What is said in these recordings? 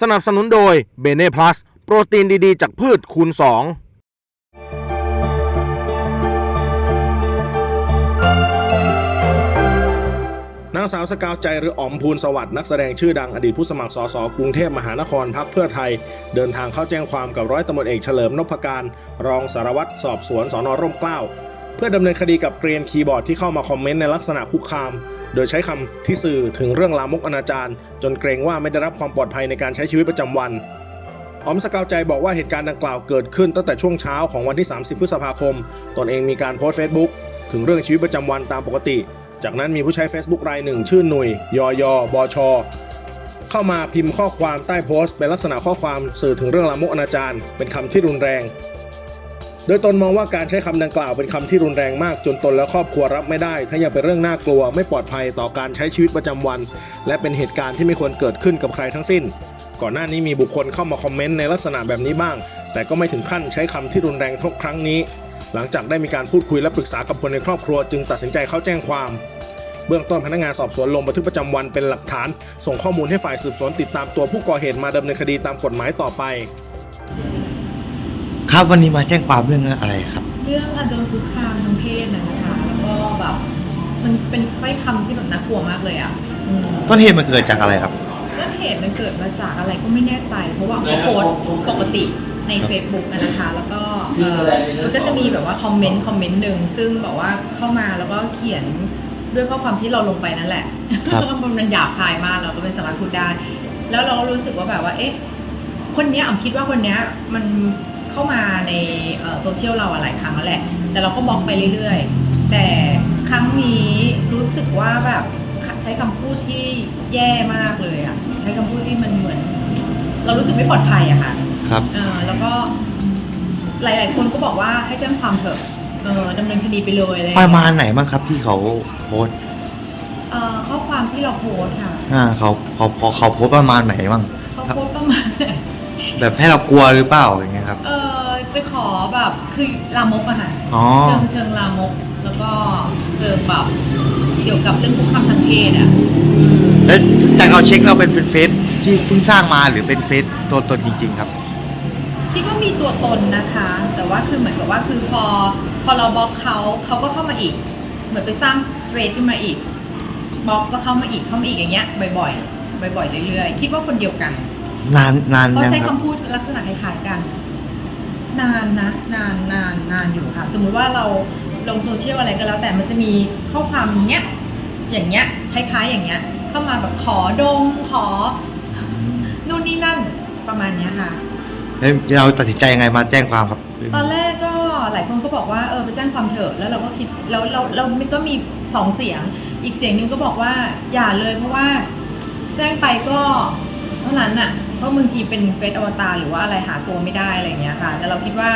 สนับสนุนโดยเบเน่พลัสโปรตีนดีๆ จากพืชคูณ 2นางสาวสกาวใจหรืออ๋อมภูลสวัสดิ์นักแสดงชื่อดังอดีตผู้สมัครสสกรุงเทพมหานครพักเพื่อไทย เดินทางเข้าแจ้งความกับร้อยตำรวจเอกเฉลิมนพการ รองสารวัตรสอบสวนสอนอร่มเกล้า เพื่อดำเนินคดีกับเกรียนคีย์บอร์ดที่เข้ามาคอมเมนต์ในลักษณะคุกคาม โดยใช้คำที่สื่อถึงเรื่องลามกอนาจารจนเกรงว่าไม่ได้รับความปลอดภัยในการใช้ชีวิตประจำวันออมสกาวใจบอกว่าเหตุการณ์ดังกล่าวเกิดขึ้นตั้งแต่ช่วงเช้าของวันที่ 30 พฤษภาคม ตนเองมีการโพสต์ Facebook ถึงเรื่องชีวิตประจำวันตามปกติ จากนั้นมีผู้ใช้ Facebook รายหนึ่ง ชื่อหนุ่ยยอยอบชเข้ามาพิมพ์ข้อความใต้โพสต์เป็นลักษณะข้อความสื่อถึงเรื่องลามกอนาจารเป็นคำที่รุนแรง โดยตนมองว่าการใช้คำดังกล่าวเป็นคำที่รุนแรงมากจนตนและครอบครัวรับไม่ได้ ทั้งยังเป็นเรื่องน่ากลัวไม่ปลอดภัยต่อการใช้ชีวิตประจำวัน และเป็นเหตุการณ์ที่ไม่ควรเกิดขึ้นกับใครทั้งสิ้น ก่อนหน้านี้มีบุคคลเข้ามาคอมเมนต์ในลักษณะแบบนี้บ้าง แต่ก็ไม่ถึงขั้นใช้คำที่รุนแรงท่าครั้งนี้ หลังจากได้มีการพูดคุยและปรึกษากับคนในครอบครัว จึงตัดสินใจเข้าแจ้งความเบื้องต้นพนักงานสอบสวนลงบันทึกประจำวันเป็นหลักฐาน ส่งข้อมูลให้ฝ่ายสืบสวนติดตามตัวผู้ก่อเหตุมาดำเนินคดีตามกฎหมายต่อไป ครับวันนี้มาแจ้งความเรื่องอะไรครับ เรื่องการโดนคุกคามทางเพศนะนะคะแล้วก็แบบมันเป็นถ้อยคำที่แบบน่ากลัวมากเลยอะอืมต้นเหตุมันเกิดจากอะไรครับ ต้นเหตุมันเกิดมาจากอะไรก็ไม่แน่ใจ เพราะว่าเขาโพสต์ปกติใน Facebook อะนะคะ แล้วก็เอ่อมันก็จะมีแบบว่าคอมเมนต์คอมเมนต์หนึ่งซึ่งแบบว่าเข้ามาแล้วก็เขียนด้วยข้อความที่เราลงไปนั่นแหละ ครับ มันหยาบคายมากเราก็ไม่สามารถพูดได้ แล้วเราก็รู้สึกว่าแบบว่า เอ๊ะ คนเนี้ยอ๋อมคิดว่าคนเนี้ยมัน เข้ามาในเอ่อโซเชียลเราอะหลายครั้งแล้วแหละ แต่เราก็บล็อกไปเรื่อยๆ แต่ครั้งนี้รู้สึกว่าแบบใช้คำพูดที่แย่มากเลยอะใช้คำพูดที่มันเหมือน เรารู้สึกไม่ปลอดภัยอะค่ะ ครับเออแล้วก็หลาย ๆ คนก็บอกว่าให้แจ้งความเถอะเออดำเนินคดีไปเลยอะไรอย่งปเงี้ยระมาณไหนบ้างครับที่เขาโพสต์เอ่อข้อความที่เราโพสต์ค่ะอ่าเขาเขาเขาเขาโพสต์ประมาณไหนบ้างเขาโพสต์ประมาณแบบให้เรากลัวหรือเปล่าอย่างเงี้ยครับ เออ จะขอแบบคือลามกอะค่ะอ๋อ เชิงเชิงลามก แล้วก็เชิงแบบเกี่ยวกับเรื่องคุกคามทางเพศอะแล้วจากเราเช็คเราเป็นเป็นเฟซที่เพิ่งสร้างมาหรือเป็นเฟซตัวตนจริง ๆ ครับ คิดว่ามีตัวตนนะคะ แต่ว่าคือเหมือนกับว่าคือพอพอเราบล็อกเขาเขาก็เข้ามาอีก เหมือนไปสร้างเฟซขึ้นมาอีกบล็อกก็เข้ามาอีกเข้ามาอีกอย่างเงี้ยบ่อยๆบ่อยๆเรื่อยๆคิดว่าคนเดียวกันนานนานเขายังใช้ครับคำพูดลักษณะคล้ายๆกัน นานนะนานนานนานอยู่ค่ะ สมมุติว่าเราลงโซเชียลอะไรก็แล้ว แต่มันจะมีข้อความเนี้ยอย่างเงี้ยคล้ายๆอย่างเงี้ยเข้ามาแบบขอดงขอนู่นนี่นั่นประมาณเนี้ยค่ะแล้วเราตัดสินใจยังไงมาแจ้งความครับ ตอนแรกก็หลายคนก็บอกว่าเออไปแจ้งความเถอะแล้วเราก็คิดแล้วเราเรามันก็มีสองเสียง อีกเสียงหนึ่งก็บอกว่าอย่าเลยเพราะว่าแจ้งไปก็ เท่านั้นน่ะ เพราะบางทีเป็นเฟซอวตารหรือว่าอะไรหาตัวไม่ได้อะไรเงี้ยค่ะ แต่เราคิดว่า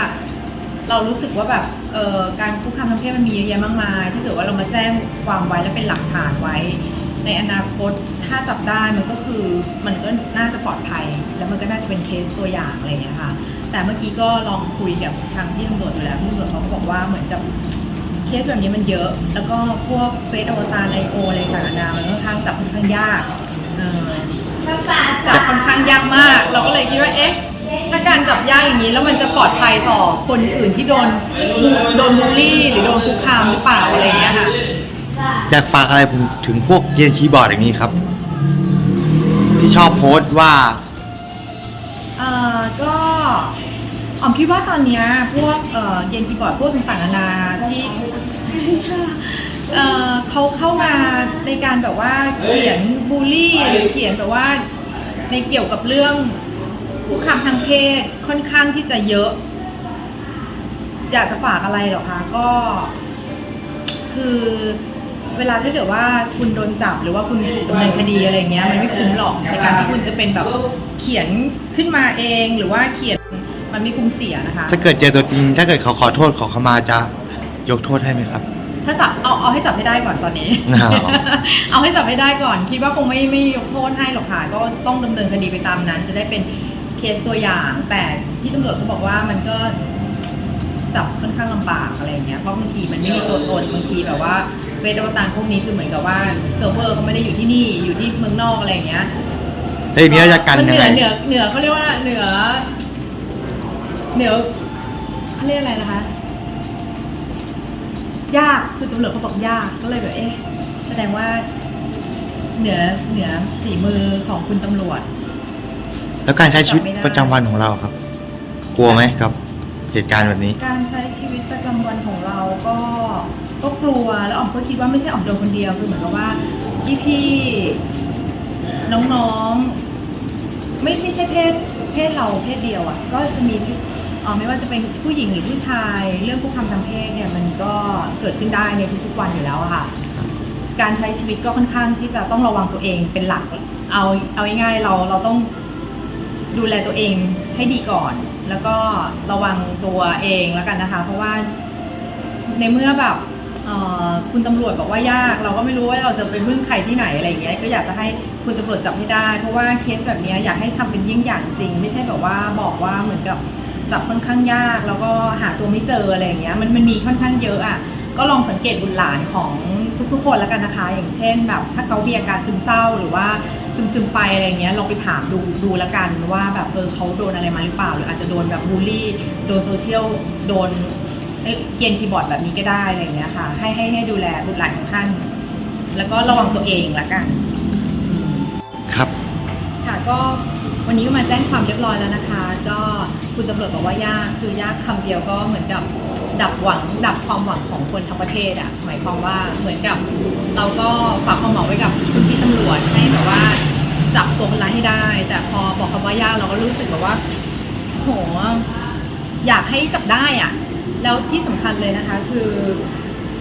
เรารู้สึกว่าแบบเออการคุกคามทางเพศมันมีเยอะแยะมากมาย ถ้าเกิดว่าเรามาแจ้งความไว้และเป็นหลักฐานไว้ ในอนาคตถ้าจับได้มันก็คือมันก็น่าจะปลอดภัย แล้วมันก็น่าจะเป็นเคสตัวอย่างอะไรอย่างเงี้ยค่ะ แต่เมื่อกี้ก็ลองคุยกับทางที่ตำรวจอยู่แล้วตำรวจเขาก็บอกว่าเหมือนกับเคสแบบนี้มันเยอะ แล้วก็พวกเฟซอวตารไอโออะไรต่างๆมันค่อนข้างจับค่อนข้างยากเออ จับค่อนข้างยากมาก เราก็เลยคิดว่าเอ๊ะถ้าการจับยากอย่างนี้แล้วมันจะปลอดภัยต่อคนอื่นที่โดนบูโดนบูลลี่หรือโดนคุกคามหรือเปล่าอะไรอย่างเงี้ยค่ะอยากฝากอะไรผมถึงพวกเกรียนคีย์บอร์ดอย่างนี้ครับ ที่ชอบโพสต์ว่าเอ่อก็ออมคิดว่าตอนเนี้ยพวกเอ่อเกมคีย์บอร์ดพวกต่างๆนานาที่เอ่อเขาเข้ามาใน การแบบว่าเขียนบูลลี่หรือเขียนแบบว่าในเกี่ยวกับเรื่องคุกคามทางเพศค่อนข้างที่จะเยอะ อยากจะฝากอะไรหรอคะก็ คือเวลาถ้าเกิดว่าคุณโดนจับหรือว่าคุณถูกดำเนินคดีอะไรเงี้ยมันไม่คุ้มหรอกในการที่คุณจะเป็นแบบเขียนขึ้นมาเองหรือว่าเขียนมันไม่คุ้มเสียนะคะ ถ้าเกิดเจอตัวจริง ถ้าเกิดเขาขอโทษขอขมาจะยกโทษให้ไหมครับ ถ้าจับเอาเอาให้จับให้ได้ก่อนตอนนี้อ๋อเอาให้จับให้ได้ก่อน คิดว่าคงไม่ไม่ยกโทษให้หรอกค่ะก็ต้องดำเนินคดีไปตามนั้น จะได้เป็นเคสตัวอย่าง แต่ที่ตำรวจเขาบอกว่ามันก็จับค่อนข้างลำบากอะไรอย่างเงี้ยเพราะบางทีมันไม่มีตัวตนบางทีแบบว่าเฟซอวตารพวกนี้คือเหมือนกับว่าเซิร์ฟเวอร์เขาไม่ได้อยู่ที่นี่อยู่ที่เมืองนอกอะไรอย่างเงี้ยแล้วอย่างนี้เราจะกันมัยังเหไง นือเหนือเหนือเขาเรียกว่าเหนือเหนือเขาเรียกอะไรนะคะ ยากคือตำรวจเขาบอกยากก็เลยแบบเอ๊ะแสดงว่า เหนือเหนือฝีมือของคุณตำรวจ แล้วการใช้ชีวิตจับไม่ได้ประจำวันของเราครับ กลัวไหมกับ เหตุการณ์แบบนี้ การใช้ชีวิตประจำวันของเราก็ก็กลัวแล้วอ๋อมก็คิดว่าไม่ใช่อ๋อมโดนคนเดียวคือเหมือนกับว่าพี่พี่ๆน้องๆ ไม่ไม่ใช่เพศเพศเราเพศเดียวอะ ก็จะมี เอ่อไม่ว่าจะเป็นผู้หญิงหรือผู้ชาย เรื่องคุกคามทางเพศเนี่ยมันก็เกิดขึ้นได้ในทุกๆวันอยู่แล้วอะค่ะ การใช้ชีวิตก็ค่อนข้างที่จะต้องระวังตัวเองเป็นหลักเอาเอาง่ายๆเราเราต้องดูแลตัวเองให้ดีก่อน แล้วก็ระวังตัวเองแล้วกันนะคะ เพราะว่าในเมื่อแบบเอ่อคุณตำรวจบอกว่ายาก เราก็ไม่รู้ว่าเราจะไปพึ่งใครที่ไหนอะไรอย่างเงี้ยก็อยากจะให้คุณตำรวจจับให้ได้ เพราะว่าเคสแบบเนี้ยอยากให้ทำเป็นยิ่งอย่างจริง ไม่ใช่แบบว่าบอกว่าเหมือนกับ จับค่อนข้างยาก แล้วก็หาตัวไม่เจออะไรอย่างเงี้ยมันมันมีค่อนข้างเยอะอะก็ลองสังเกตบุตรหลานของทุกๆคนแล้วกันนะคะ อย่างเช่นแบบถ้าเขามีอาการซึมเศร้าหรือว่าซึมซึมๆไปอะไรอย่างเงี้ยลองไปถามดูดูแล้วกันว่าแบบเออเขาโดนอะไรมาหรือเปล่า หรืออาจจะโดนแบบบูลลี่ โดนโซเชียลโดนเกียนคีย์บอร์ดแบบนี้ก็ได้อะไรอย่างเงี้ยค่ะ ให้ให้ให้ดูแลบุตรหลานของท่าน แล้วก็ระวังตัวเองละกัน ครับ ค่ะก็ วันนี้ก็มาแจ้งความเรียบร้อยแล้วนะคะ ก็คุณตำรวจบอกว่ายากคือยากคำเดียวก็เหมือนกับดับหวัง ดับความหวังของคนทั้งประเทศอะหมายความว่าเหมือนกับ เราก็ฝากความหวังไว้กับคุณพี่ตำรวจให้แบบว่าจับตัวคนร้ายให้ได้ แต่พอบอกคำว่ายากเราก็รู้สึกแบบว่าโหอยากให้จับได้อะแล้วที่สำคัญเลยนะคะ คือ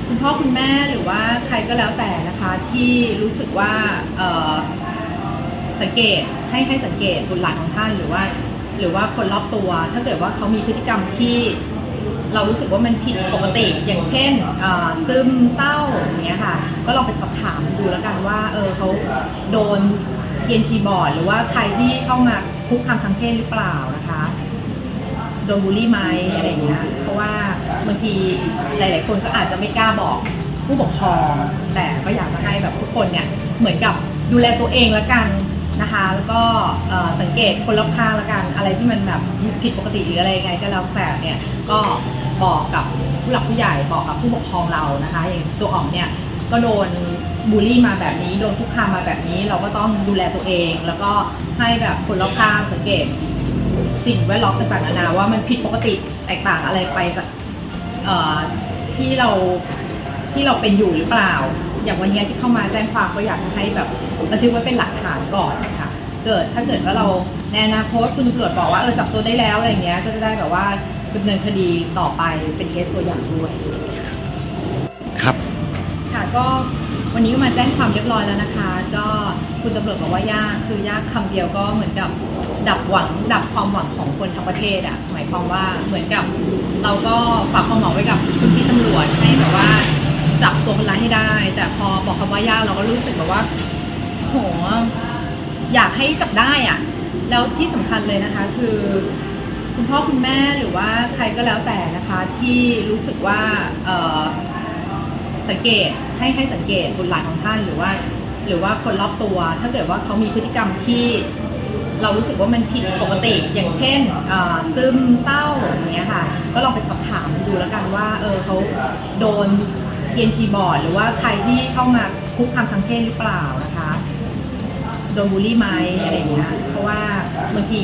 คุณพ่อคุณแม่หรือว่าใครก็แล้วแต่นะคะที่รู้สึกว่า สังเกตให้ให้สังเกตบุตรหลานของท่านหรือว่า หรือว่าคนรอบตัว ถ้าเกิดว่าเขามีพฤติกรรมที่เรารู้สึกว่ามันผิดปกติ อย่างเช่นซึมเศร้าอย่างเงี้ยค่ะ ก็ลองไปสอบถามดูแล้วกันว่า เออเขาโดนเกียนคีย์บอร์ด หรือว่าใครที่เข้ามาคุกคามทางเพศหรือเปล่านะคะ โดนบูลลี่ไหมอะไรอย่างเงี้ย เพราะว่าบางทีหลาย ๆ คนก็อาจจะไม่กล้าบอกผู้ปกครอง แต่ก็อยากจะให้แบบทุกคนเนี่ย เหมือนกับดูแลตัวเองละกัน นะคะ แล้วก็สังเกตคนรอบข้างละกัน อะไรที่มันแบบผิดปกติหรืออะไรยังไงก็แล้วแต่เนี่ยก็บอกกับผู้หลักผู้ใหญ่บอกกับผู้ปกครองเรานะคะ อย่างตัวอ๋อมเนี่ยก็โดนบูลลี่มาแบบนี้โดนคุกคามมาแบบนี้ เราก็ต้องดูแลตัวเอง แล้วก็ให้แบบคนรอบข้างสังเกต สิ่งแวดล้อมต่างๆนานาว่ามันผิดปกติแตกต่างอะไรไปจากที่เราที่เราเป็นอยู่หรือเปล่า อย่างวันนี้ที่เข้ามาแจ้งความก็อยากจะให้แบบบันทึกไว้เป็นหลักฐานก่อนค่ะ เกิดถ้าเกิดว่าเราในอนาคตคุณตำรวจบอกว่าเออจับตัวได้แล้วอะไรเงี้ยก็จะได้แบบว่าดำเนินคดีต่อไปเป็นเคสตัวอย่างด้วยครับค่ะก็วันนี้ก็มาแจ้งความเรียบร้อยแล้วนะคะ ก็คุณตำรวจบอกว่ายากคือยากคำเดียวก็เหมือนกับดับหวังดับความหวังของคนทั้งประเทศอะหมายความว่าเหมือนกับเราก็ฝากความหวังไว้กับคุณพี่ตำรวจให้แบบว่า จับตัวคนร้ายให้ได้ แต่พอบอกคำว่ายากเราก็รู้สึกแบบว่าโหอยากให้จับได้อะแล้วที่สำคัญเลยนะคะ คือ คุณพ่อคุณแม่หรือว่าใครก็แล้วแต่นะคะ ที่รู้สึกว่าเออสังเกตให้ให้สังเกตบุตรหลานของท่านหรือว่า หรือว่าคนรอบตัว ถ้าเกิดว่าเขามีพฤติกรรมที่เรารู้สึกว่ามันผิดปกติ อย่างเช่นซึมเศร้าอย่างเงี้ยค่ะ ก็ลองไปสอบถามดูแล้วกันว่า เออเขาโดน เกียนคีย์บอร์ด หรือว่าใครที่เข้ามาคุกคามทางเพศหรือเปล่านะคะโดนบูลลี่ไหมอะไรอย่างเงี้ยเพราะว่าบางที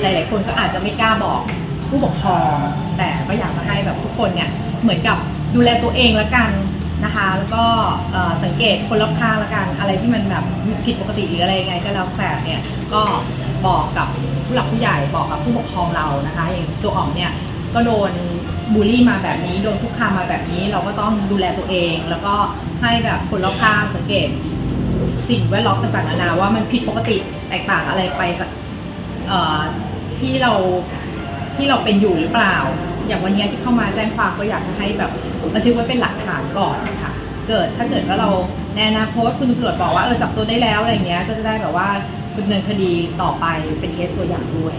หลาย ๆ คนก็อาจจะไม่กล้าบอกผู้ปกครอง แต่ก็อยากจะให้แบบทุกคนเนี่ยเหมือนกับดูแลตัวเองละกันนะคะ แล้วก็สังเกตคนรอบข้างละกันอะไรที่มันแบบผิดปกติหรืออะไรยังไงก็แล้วแต่เนี่ยก็บอกกับผู้หลักผู้ใหญ่บอกกับผู้ปกครองเรานะคะอย่างตัวอ๋อมเนี่ยก็โดน บูลลี่มาแบบนี้โดนคุกคามมาแบบนี้ เราก็ต้องดูแลตัวเอง แล้วก็ให้แบบคนรอบข้างสังเกต สิ่งแวดล้อมต่างๆนานาว่ามันผิดปกติแตกต่างอะไรไปจากที่เราที่เราเป็นอยู่หรือเปล่า อย่างวันนี้ที่เข้ามาแจ้งความก็อยากจะให้แบบบันทึกไว้เป็นหลักฐานก่อนค่ะเกิดถ้าเกิดว่าเราในอนาคตคุณตำรวจบอกว่าเออจับตัวได้แล้วอะไรเงี้ยก็จะได้แบบว่าดำเนินคดีต่อไปเป็นเคสตัวอย่างด้วย